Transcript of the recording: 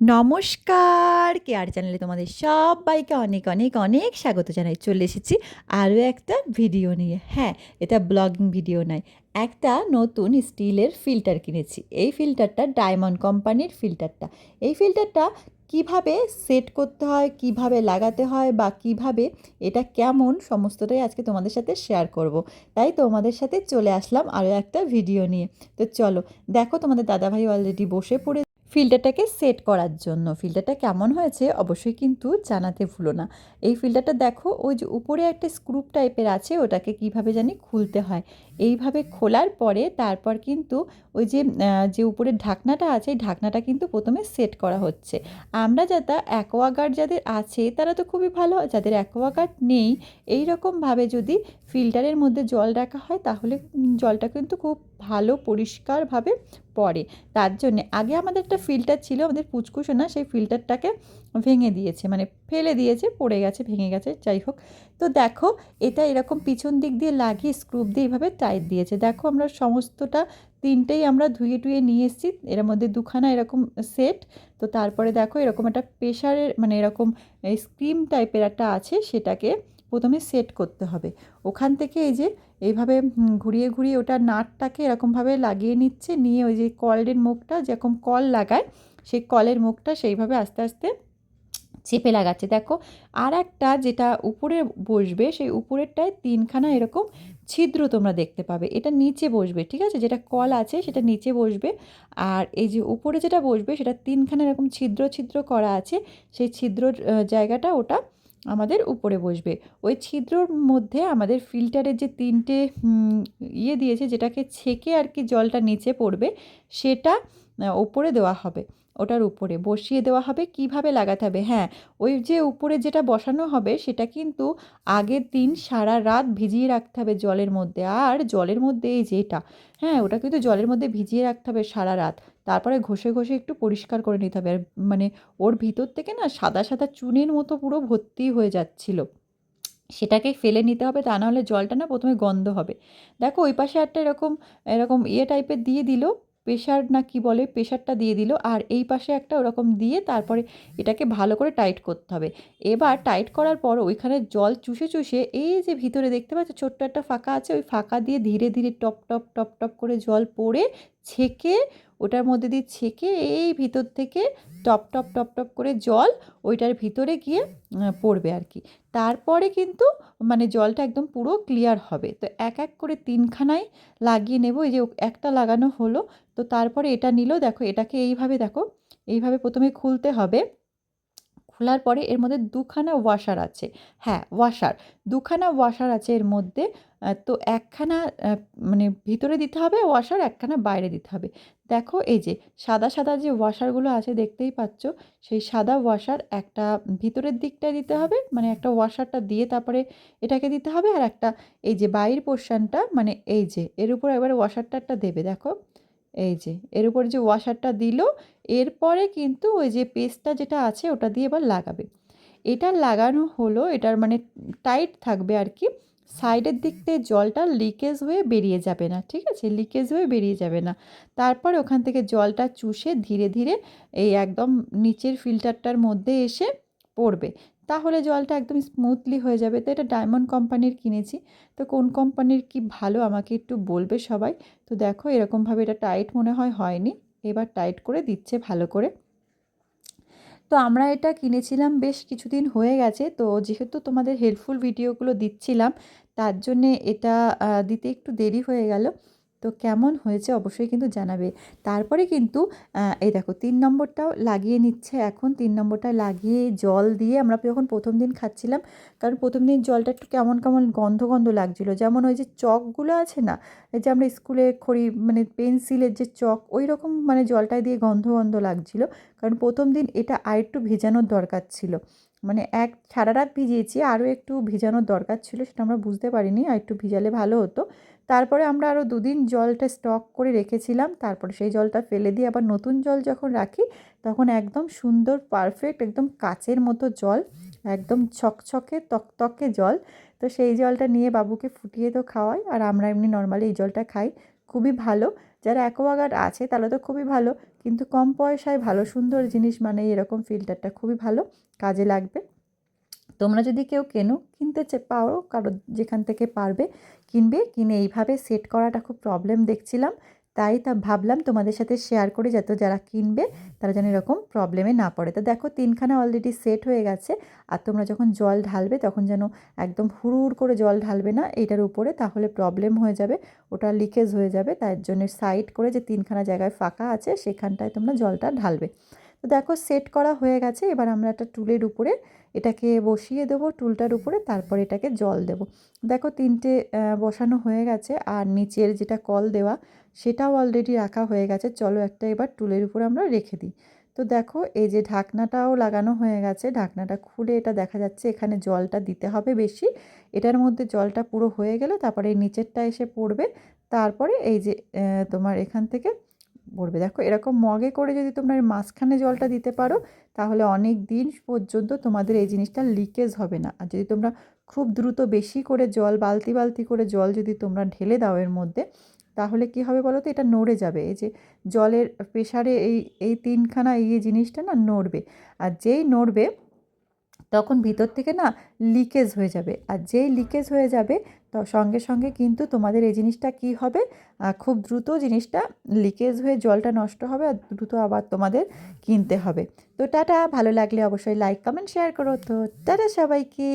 নমস্কার কেয়ার চ্যানেলে তোমাদের সবাইকে অনেক অনেক অনেক স্বাগত জানাই। চলে এসেছি আরও একটা ভিডিও নিয়ে। হ্যাঁ এটা ব্লগিং ভিডিও নয়, একটা নতুন স্টিলের ফিল্টার কিনেছি। এই ফিল্টারটা ডায়মন্ড কোম্পানির ফিল্টারটা এই ফিল্টারটা কীভাবে সেট করতে হয়, কীভাবে লাগাতে হয় বা কীভাবে এটা কেমন, সমস্তটাই আজকে তোমাদের সাথে শেয়ার করব। তাই তোমাদের সাথে চলে আসলাম আরও একটা ভিডিও নিয়ে। তো চলো, দেখো তোমাদের দাদাভাই অলরেডি বসে পড়ে ফিল্টারটাকে সেট করার জন্য। ফিল্টারটা কেমন হয়েছে অবশ্যই কিন্তু জানাতে ভুলো না। এই ফিল্টারটা দেখো, ওই যে উপরে একটা স্ক্রুপ টাইপের আছে, ওটাকে কীভাবে জানি খুলতে হয়। এইভাবে খোলার পরে তারপর কিন্তু ওই যে যে উপরের ঢাকনাটা আছে, এই ঢাকনাটা কিন্তু প্রথমে সেট করা হচ্ছে। আমরা যারা অ্যাকোয়াগার্ড যাদের আছে, তারা তো খুবই ভালো, যাদের অ্যাকোয়াগার্ড নেই এই রকমভাবে যদি ফিল্টারের মধ্যে জল রাখা হয়, তাহলে জলটা কিন্তু খুব ভালো, পরিষ্কারভাবে পড়ে। তার জন্যে আগে আমাদের একটা ফিল্টার ছিল, আমাদের পুচকুসোনা সেই ফিল্টারটাকে ভেঙে দিয়েছে মানে ফেলে দিয়েছে, পড়ে গেছে, ভেঙে গেছে, যাই হোক। তো দেখো, এটা এরকম পিছন দিক দিয়ে লাগিয়ে স্ক্রুপ দিয়ে এইভাবে টাইট দিয়েছে। দেখো, আমরা সমস্তটা তিনটেই আমরা ধুয়ে টুয়ে নিয়ে এসেছি। এর মধ্যে দুখানা এরকম সেট তো তারপরে দেখো, এরকম একটা প্রেশারের মানে এরকম স্ক্রিম টাইপের একটা আছে, সেটাকে প্রথমে সেট করতে হবে। ওখান থেকে এই যে, এইভাবে ঘুরিয়ে ঘুরিয়ে ওটা নাটটাকে এরকমভাবে লাগিয়ে নিচ্ছে, নিয়ে ওই যে কলের মুখটা, যেরকম কল লাগায়, সেই কলের মুখটা সেইভাবে আস্তে আস্তে চেপে লাগাচ্ছে। দেখো আর একটা যেটা উপরে বসবে, সেই উপরেরটায় তিনখানা এরকম ছিদ্র তোমরা দেখতে পাবে। এটা নিচে বসবে, ঠিক আছে? যেটা কল আছে, সেটা নিচে বসবে। আর এই যে উপরে যেটা বসবে, সেটা তিনখানা এরকম ছিদ্র ছিদ্র করা আছে। সেই ছিদ্র জায়গাটা ওটা আমাদের উপরে বসবে। ওই ছিদ্রর মধ্যে আমাদের ফিল্টারের যে তিনটে ইয়ে দিয়েছে, যেটাকে ছেঁকে আর কি জলটা নিচে পড়বে, সেটা ওপরে দেওয়া হবে। ওটার উপরে। বসিয়ে দেওয়া হবে। কীভাবে লাগাতে হবে? হ্যাঁ ওই যে উপরে যেটা বসানো হবে, সেটা কিন্তু আগের দিন সারা রাত ভিজিয়ে রাখতে হবে জলের মধ্যে। আর জলের মধ্যে এই যেটা হ্যাঁ ওটা কিন্তু জলের মধ্যে ভিজিয়ে রাখতে হবে সারা রাত। তারপরে ঘষে ঘষে একটু পরিষ্কার করে নিতে হবে। আর মানে ওর ভিতর থেকে না সাদা সাদা চুনের মতো পুরো ভর্তি হয়ে যাচ্ছিল। সেটাকে ফেলে নিতে হবে, তা নাহলে জলটা না প্রথমে গন্ধ হবে। দেখো ওই পাশে একটা এরকম এরকম ইয়ে টাইপের দিয়ে দিল। প্রেশার না কি বলে প্রেশারটা দিয়ে দিল আর এই পাশে একটা ওরকম দিয়ে তারপরে এটাকে ভালো করে টাইট করতে হবে। এবার টাইট করার পর ওইখানে জল চুষে চুষে এই যে ভিতরে দেখতে পাচ্ছ ছোট্ট একটা ফাঁকা আছে, ওই ফাঁকা দিয়ে ধীরে ধীরে টপ টপ টপ টপ করে জল পড়ে ছেঁকে ওটার মধ্যে দিয়ে ছেঁকে এই ভিতর থেকে টপ টপ টপ টপ করে জল ওইটার ভিতরে গিয়ে পড়বে আর কি। তারপরে কিন্তু মানে জলটা একদম পুরো ক্লিয়ার হবে। তো এক এক করে তিনখানায় লাগিয়ে নেব। এই যে একটা লাগানো হলো, তো তারপরে এটা নিল। দেখো এটাকে এইভাবে, দেখো, এইভাবে প্রথমে খুলতে হবে। খোলার পরে এর মধ্যে দুখানা ওয়াশার আছে। হ্যাঁ ওয়াশার দুখানা ওয়াশার আছে এর মধ্যে তো একখানা মানে ভিতরে দিতে হবে ওয়াশার একখানা বাইরে দিতে হবে। দেখো এই যে সাদা সাদা যে ওয়াশারগুলো আছে দেখতেই পাচ্ছ, সেই সাদা ওয়াশার একটা ভিতরের দিকটায় দিতে হবে মানে একটা ওয়াশারটা দিয়ে তারপরে এটাকে দিতে হবে আর একটা এই যে বাইরের পোর্শনটা মানে এই যে এর উপর এবারে ওয়াশারটা একটা দেবে। দেখো, এই যে এর উপর যে ওয়াশারটা দিল এরপরে কিন্তু ওই যে পেস্টটা যেটা আছে ওটা দিয়ে এবার লাগাবে। এটা লাগানো হলো, এটার মানে টাইট থাকবে আর কি, সাইডের দিক থেকে জলটা লিকেজ হয়ে বেরিয়ে যাবে না, ঠিক আছে? লিকেজ হয়ে বেরিয়ে যাবে না। তারপর ওখান থেকে জলটা চুষে ধীরে ধীরে এই একদম নিচের ফিল্টারটার মধ্যে এসে পড়বে। তাহলে জলটা একদম স্মুথলি হয়ে যাবে। তো এটা ডায়মন্ড কোম্পানির কিনেছি। তো কোন কোম্পানির কি ভালো আমাকে একটু বলবে সবাই। তো দেখো এরকমভাবে এটা টাইট মনে হয় হয়নি। এবার টাইট করে দিচ্ছে ভালো করে। তো আমরা এটা কিনেছিলাম বেশ কিছুদিন হয়ে গেছে। তো যেহেতু তোমাদের হেল্পফুল ভিডিওগুলো দিচ্ছিলাম, তার জন্যে এটা দিতে একটু দেরি হয়ে গেল। তো কেমন হয়েছে অবশ্যই কিন্তু জানাবে। তারপরে কিন্তু এই দেখো তিন নম্বরটাও লাগিয়ে নিচ্ছে এখন। তিন নম্বরটা লাগিয়ে জল দিয়ে আমরা যখন প্রথম দিন খাচ্ছিলাম, কারণ প্রথম দিন জলটা একটু কেমন কেমন গন্ধ গন্ধ লাগছিল। যেমন ওই যে চকগুলো আছে না, এই যে আমরা স্কুলে খড়ি মানে পেন্সিলের যে চক, ওই রকম মানে জলটা দিয়ে গন্ধ গন্ধ লাগছিল। কারণ প্রথম দিন এটা আর একটু ভেজানোর দরকার ছিল। মানে এক, সারা রাত ভিজিয়েছি, আরও একটু ভিজানোর দরকার ছিল, সেটা আমরা বুঝতে পারিনি। আর একটু ভিজালে ভালো হতো। তারপরে আমরা আরও দুদিন জলটা স্টক করে রেখেছিলাম, তারপরে সেই জলটা ফেলে দিয়ে আবার নতুন জল যখন রাখি, তখন একদম সুন্দর পারফেক্ট একদম কাচের মতো জল, একদম ছকছকে তকতকে জল। তো সেই জলটা নিয়ে বাবুকে ফুটিয়ে তো খাওয়াই, আর আমরা এমনি নর্মালি এই জলটা খাই। খুবই ভালো। যারা অ্যাকোয়াগার্ড আছে তাহলে তো খুবই ভালো, কিন্তু কম পয়সায় ভালো সুন্দর জিনিস মানে এরকম ফিল্টারটা খুবই ভালো, কাজে লাগবে। তোমরা যদি কেউ কেনো, কিনতে পারো, কারও যেখান থেকে পারবে কিনবে। কিনে এইভাবে সেট করাটা খুব প্রবলেম দেখছিলাম। তাই তা ভাবলাম তোমাদের সাথে শেয়ার করি যাতে যারা কিনবে, তারা যেন এরকম প্রবলেমে না পড়ে। তো দেখো তিনখানা অলরেডি সেট হয়ে গেছে। আর তোমরা যখন জল ঢালবে, তখন যেন একদম হুড় করে জল ঢালবে না এইটার উপরে, তাহলে প্রবলেম হয়ে যাবে। ওটা লিকেজ হয়ে যাবে। তার জন্য সাইড করে যে তিনখানা জায়গায় ফাঁকা আছে, সেখানটায় তোমরা জলটা ঢালবে। তো দেখো সেট করা হয়ে গেছে। এবার আমরা একটা টুলের উপরে এটাকে বসিয়ে দেবো, টুলটার উপরে তারপর এটাকে জল দেব। দেখো তিনটে বসানো হয়ে গেছে আর নিচের যেটা কল দেওয়া সেটাও অলরেডি রাখা হয়ে গেছে। চলো একটা এবার টুলের উপর আমরা রেখে দিই। তো দেখো এই যে ঢাকনাটাও লাগানো হয়ে গেছে। ঢাকনাটা খুলে এটা দেখা যাচ্ছে এখানে জলটা দিতে হবে বেশি। এটার মধ্যে জলটা পুরো হয়ে গেলে তারপরে নিচেরটা এসে পড়বে। তারপরে এই যে তোমার এখান থেকে পড়বে। দেখো, এরকম মগে করে যদি তোমরা মাঝখানে জলটা দিতে পারো, তাহলে অনেক দিন পর্যন্ত তোমাদের এই জিনিসটা লিকেজ হবে না। আর যদি তোমরা খুব দ্রুত বেশি করে জল, বালতি বালতি করে জল যদি তোমরা ঢেলে দাও এর মধ্যে, তাহলে কি হবে বলো তো? এটা নড়ে যাবে। এই যে জলের প্রেশারে এই এই তিনখানা এই জিনিসটা না নড়বে। আর যেই নড়বে, তখন ভিতর থেকে না লিকেজ হয়ে যাবে। আর যেই লিকেজ হয়ে যাবে সঙ্গে সঙ্গে কিন্তু তোমাদের এই জিনিসটা কি হবে? খুব দ্রুত জিনিসটা লিকেজ হয়ে জলটা নষ্ট হবে আর দ্রুত আবার তোমাদের কিনতে হবে। তো টাটা, ভালো লাগলে অবশ্যই লাইক কমেন্ট শেয়ার করো তো। টাটা সবাইকে।